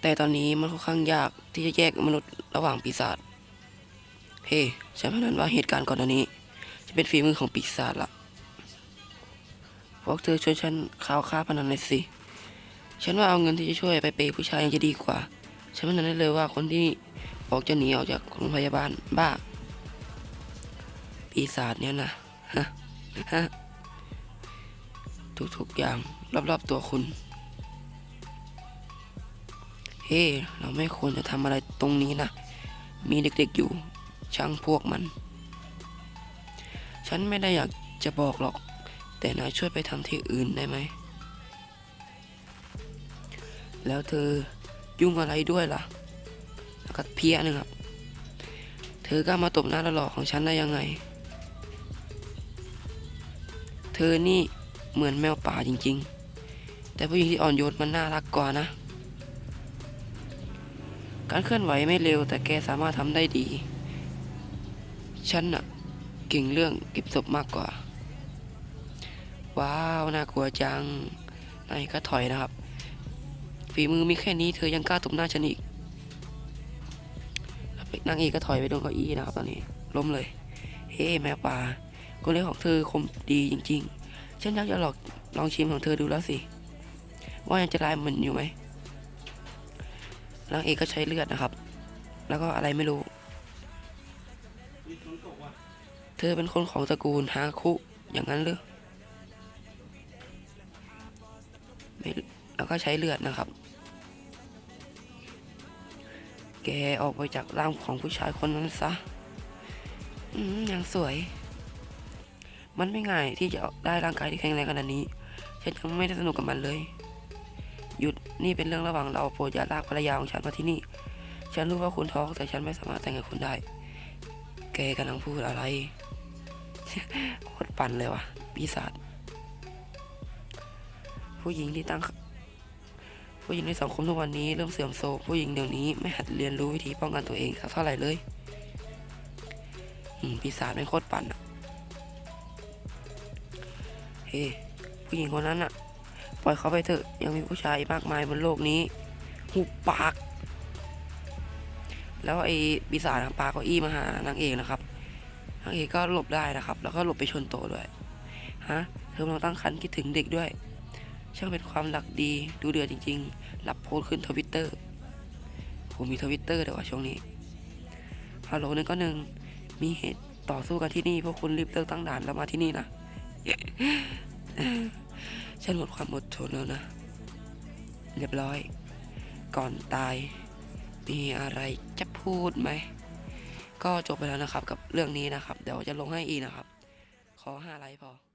แต่ตอนนี้มันค่อนข้างยากที่จะแยกมนุษย์ระหว่างปีศาจ เฮ้ฉันพนันว่าเหตุการณ์ก่อนหน้านี้ จะเป็นฝีมือของปีศาจละพวกเธอช่วยฉันข่าวค่าพนันหน่อยสิ ฉันว่าเอาเงินที่จะช่วยไปเปย์ผู้ชายยังจะดีกว่า ฉันพนันได้เลยว่าคนที่ออกจะหนีออกจากโรงพยาบาลบ้า ปีศาจเนี่ยนะฮะฮะทุกๆอย่างรอบๆตัวคุณ เฮ้ เราไม่ควรจะทำอะไรตรงนี้นะ มีเด็กๆอยู่ ช่างพวกมัน ฉันไม่ได้อยากจะบอกหรอก แต่นายช่วยไปทำที่อื่นได้ไหม แล้วเธอยุ่งอะไรด้วยล่ะแล้วก็เพี้ยนึงครับ เธอกล้ามาตบหน้าหล่อของฉันได้ยังไง เธอนี่เหมือนแมวป่าจริง ๆ แต่ผู้หญิงที่อ่อนโยนมันน่ารักกว่านะ การเคลื่อนไหวไม่เร็ว แต่แกสามารถทำได้ดี ฉันน่ะเก่งเรื่องเก็บศพมากกว่า ว้าว น่ากลัวจังนายก็ถอยนะครับ ฝีมือมีแค่นี้เธอยังกล้าตบหน้าฉันอีกนางเอกก็ถอยไปโดนเก้าอี้นะครับตอนนี้ ล้มเลย เฮ้แม่ป่าคนเลี้ยงของเธอคมดีจริง ๆ ฉันอยากจะลองลองชิมของเธอดูแล้วสิ ว่ายังจะลายเหมือนอยู่ไหม นางเอกก็ใช้เลือดนะครับ แล้วก็อะไรไม่รู้ เธอเป็นคนของตระกูลฮาคุอย่างนั้นหรือไม่แล้วก็ใช้เลือดนะครับ แกออกไปจากร่างของผู้ชายคนนั้นซะอืมยังสวย มันไม่ง่ายที่จะได้ร่างกายที่แข็งแรงขนาดนี้ ฉันยังไม่ได้สนุกกับมันเลย หยุดนี่เป็นเรื่องระหว่างเราโปรดอย่าลากภรรยาของฉันมาที่นี่ ฉันรู้ว่าคุณท้องแต่ฉันไม่สามารถแต่งกับคุณได้ แกกำลังพูดอะไรโคตรปั่นเลยว่ะปีศาจผู้หญิงที่ตั้ง ผู้หญิงในสังคมทุกวันนี้เริ่มเสื่อมโทรมผู้หญิงเดี๋ยวนี้ไม่หัดเรียนรู้วิธีป้องกันตัวเองสักเท่าไหร่เลยอืมปีศาจเป็นโคตรปั่นอะเฮ้ผู้หญิงคนนั้นอะ ปล่อยเขาไปเถอะ ยังมีผู้ชายมากมายบนโลกนี้หุบปาก แล้วไอ้ปีศาจปาเก้าอี้มาหานางเอกนะครับนางเอกก็หลบได้นะครับ แล้วก็หลบไปชนโตด้วยฮะเธอกำลังตั้งครรภ์คิดถึงเด็กด้วย ช่างเป็นความหลักดีดูเดือดจริง ๆ รับโพสต์ขึ้นทวิตเตอร์ผมมีทวิตเตอร์เดี๋ยวว่าช่วงนี้ฮัลโหลหนึ่งก็หนึ่งมีเหตุต่อสู้กันที่นี่พวกคุณรีบเลิกตั้งด่านแล้วมาที่นี่นะ ฉันหมดความอดทนแล้วนะ เรียบร้อย ก่อนตาย มีอะไรจะพูดไหม ก็จบไปแล้วนะครับกับเรื่องนี้นะครับ เดี๋ยวจะลงให้อีกนะครับ ขอห้าไลค์พอ